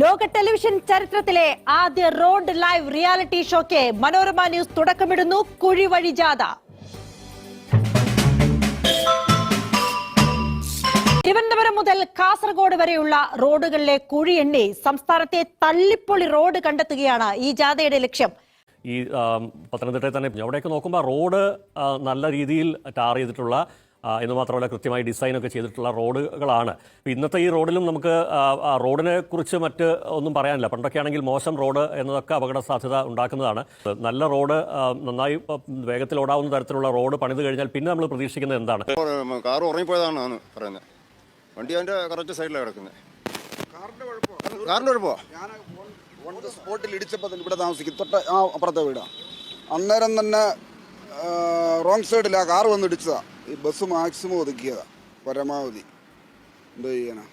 ലോക ടെലിവിഷൻ ചരിത്രത്തിലെ ആദ്യ റോഡ് ലൈവ് റിയാലിറ്റി ഷോയ്ക്ക് മനോരമ ന്യൂസ് തുടക്കമിടുന്നു കുഴിവഴി ജാഥ. തിരുവനന്തപുരം മുതൽ കാസർഗോഡ് വരെയുള്ള റോഡുകളിലെ കുഴി എണ്ണി സംസ്ഥാനത്തെ തല്ലിപ്പൊളി റോഡ് കണ്ടെത്തുകയാണ് ഈ ജാഥയുടെ ലക്ഷ്യം. ഈ പത്തനംതിട്ടയിൽ തന്നെ അവിടെയൊക്കെ നോക്കുമ്പോൾ റോഡ് നല്ല രീതിയിൽ ടാർ ചെയ്തിട്ടുള്ള എന്ന് മാത്രമല്ല കൃത്യമായി ഡിസൈനൊക്കെ ചെയ്തിട്ടുള്ള റോഡുകളാണ്. ഇപ്പം ഇന്നത്തെ ഈ റോഡിലും നമുക്ക് റോഡിനെ കുറിച്ച് മറ്റ് ഒന്നും പറയാനില്ല. പണ്ടൊക്കെ ആണെങ്കിൽ മോശം റോഡ് എന്നതൊക്കെ അപകട സാധ്യത ഉണ്ടാക്കുന്നതാണ്. നല്ല റോഡ് നന്നായി വേഗത്തിൽ ഓടാവുന്ന തരത്തിലുള്ള റോഡ് പണിത് കഴിഞ്ഞാൽ പിന്നെ നമ്മൾ പ്രതീക്ഷിക്കുന്നത് എന്താണ്? കാർ ഉറങ്ങിപ്പോയതാണ് പറയുന്നത്. വണ്ടി അതിന്റെ കറക്റ്റ് സൈഡിലാണ് കിടക്കുന്നത്. കാറിന്റെ കുഴപ്പമോ? സ്പോട്ടിൽ ഇടിച്ചപ്പോൾ ഇവിടെ താമസിക്കും. തൊട്ട് ആ അപ്പുറത്തെ വീടാണ് അന്നേരം തന്നെ റോങ് സൈഡിലാണ് ആ കാർ വന്ന് ഇടിച്ചതാ. ഈ ബസ് മാക്സിമം ഒതുക്കിയതാ പരമാവധി. എന്തോ ചെയ്യണം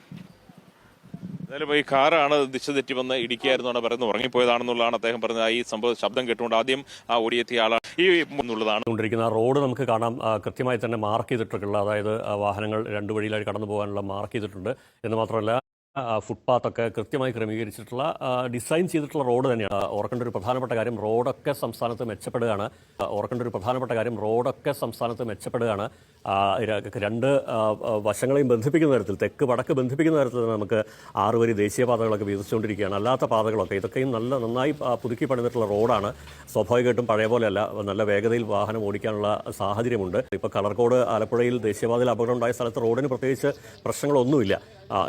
എന്തായാലും ഈ കാറാണ് ദിശ തെറ്റി വന്ന് ഇടിക്കുകയായിരുന്നാണ് പറയുന്നത്. ഉറങ്ങിപ്പോയതാണെന്നുള്ളതാണ് അദ്ദേഹം പറഞ്ഞത്. ഈ സംഭവം ശബ്ദം കേട്ടുകൊണ്ട് ആദ്യം ആ ഓടിയെത്തിയ ആളാണ് ഈ എന്നുള്ളതാണ്. കൊണ്ടിരിക്കുന്ന റോഡ് നമുക്ക് കാണാം. കൃത്യമായി തന്നെ മാർക്ക് ചെയ്തിട്ടുള്ള അതായത് വാഹനങ്ങൾ രണ്ടു വഴിയിലായി കടന്നു പോകാനുള്ള മാർക്ക് ചെയ്തിട്ടുണ്ട്. എന്ന് മാത്രമല്ല ഫുട്പാത്തൊക്കെ കൃത്യമായി ക്രമീകരിച്ചിട്ടുള്ള ഡിസൈൻ ചെയ്തിട്ടുള്ള റോഡ് തന്നെയാണ്. ഓർക്കേണ്ട ഒരു പ്രധാനപ്പെട്ട കാര്യം റോഡൊക്കെ സംസ്ഥാനത്ത് മെച്ചപ്പെടുകയാണ്. ഓർക്കേണ്ട ഒരു പ്രധാനപ്പെട്ട കാര്യം റോഡൊക്കെ സംസ്ഥാനത്ത് മെച്ചപ്പെടുകയാണ്. രണ്ട് വശങ്ങളെയും ബന്ധിപ്പിക്കുന്ന തരത്തിൽ തെക്ക് വടക്ക് ബന്ധിപ്പിക്കുന്ന തരത്തിൽ തന്നെ നമുക്ക് ആറുവരി ദേശീയപാതകളൊക്കെ വികസിച്ചുകൊണ്ടിരിക്കുകയാണ് അല്ലാത്ത പാതകളൊക്കെ ഇതൊക്കെയും നല്ല നന്നായി പുതുക്കി പണിതിട്ടുള്ള റോഡാണ് സ്വാഭാവികമായിട്ടും പഴയ പോലെയല്ല നല്ല വേഗതയിൽ വാഹനം ഓടിക്കാനുള്ള സാഹചര്യമുണ്ട്. ഇപ്പോൾ കളർക്കോട് ആലപ്പുഴയിൽ ദേശീയപാതയിൽ അപകടം ഉണ്ടായ സ്ഥലത്ത് റോഡിന് പ്രത്യേകിച്ച് പ്രശ്നങ്ങളൊന്നുമില്ല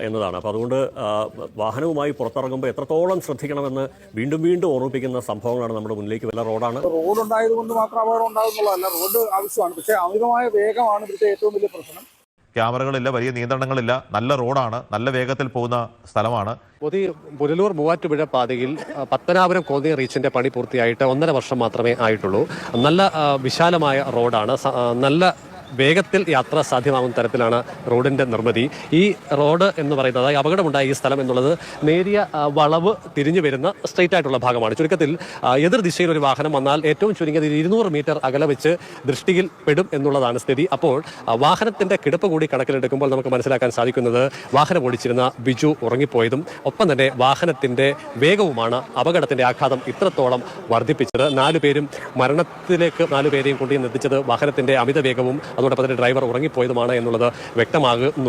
എന്നതാണ്. അപ്പോൾ അതുകൊണ്ട് ആ, വാഹനവുമായി പുറത്തിറങ്ങുമ്പോൾ എത്രത്തോളം ശ്രദ്ധിക്കണമെന്ന് വീണ്ടും വീണ്ടും ഓർമ്മിപ്പിക്കുന്ന സംഭവങ്ങളാണ് നമ്മുടെ മുന്നിലേക്ക് വല്ല റോഡാണ്. റോഡ് ഉണ്ടായത് കൊണ്ട് മാത്രം അപകടം ഉണ്ടാകുന്നുള്ളതല്ല റോഡ് ആവശ്യമാണ്. പക്ഷേ അമിതമായ വേഗമാണ് ഇവിടുത്തെ ഏറ്റവും വലിയ പ്രശ്നം. ക്യാമറകളില്ല വലിയ നിയന്ത്രണങ്ങളില്ല. നല്ല റോഡാണ്. നല്ല വേഗത്തിൽ പോകുന്ന സ്ഥലമാണ്. പൊതി പുനലൂർ മൂവാറ്റുപുഴ പാതയിൽ പത്തനാപുരം കോന്നി റീച്ചിന്റെ പണി പൂർത്തിയായിട്ട് ഒന്നര വർഷം മാത്രമേ ആയിട്ടുള്ളൂ. നല്ല വിശാലമായ റോഡാണ്. നല്ല വേഗത്തിൽ യാത്ര സാധ്യമാകുന്ന തരത്തിലാണ് റോഡിന്റെ നിർമ്മിതി. ഈ റോഡ് എന്ന് പറയുന്നത് അപകടമുണ്ടായ ഈ സ്ഥലം എന്നുള്ളത് നേരിയ വളവ് തിരിഞ്ഞു വരുന്ന സ്ട്രെയിറ്റ് ആയിട്ടുള്ള ഭാഗമാണ്. ചുരുക്കത്തിൽ എതിർ ദിശയിൽ ഒരു വാഹനം വന്നാൽ ഏറ്റവും ചുരുങ്ങിയത് ഇരുന്നൂറ് മീറ്റർ അകലെ വെച്ച് ദൃഷ്ടിയിൽ പെടും എന്നുള്ളതാണ് സ്ഥിതി. അപ്പോൾ വാഹനത്തിന്റെ കിടപ്പ് കൂടി കണക്കിലെടുക്കുമ്പോൾ നമുക്ക് മനസ്സിലാക്കാൻ സാധിക്കുന്നത് വാഹനം ഓടിച്ചിരുന്ന ബിജു ഉറങ്ങിപ്പോയതും ഒപ്പം തന്നെ വാഹനത്തിന്റെ വേഗവുമാണ് അപകടത്തിന്റെ ആഘാതം ഇത്രത്തോളം വർദ്ധിപ്പിച്ചത്. നാലു പേരും മരണത്തിലേക്ക് നാലുപേരെയും കൊണ്ടുചെന്ന് എത്തിച്ചത് വാഹനത്തിന്റെ അമിത വേഗവും അതോടൊപ്പം തന്നെ ഡ്രൈവർ ഉറങ്ങിപ്പോയതുമാണ് എന്നുള്ളത് വ്യക്തമാകുന്നുണ്ട്.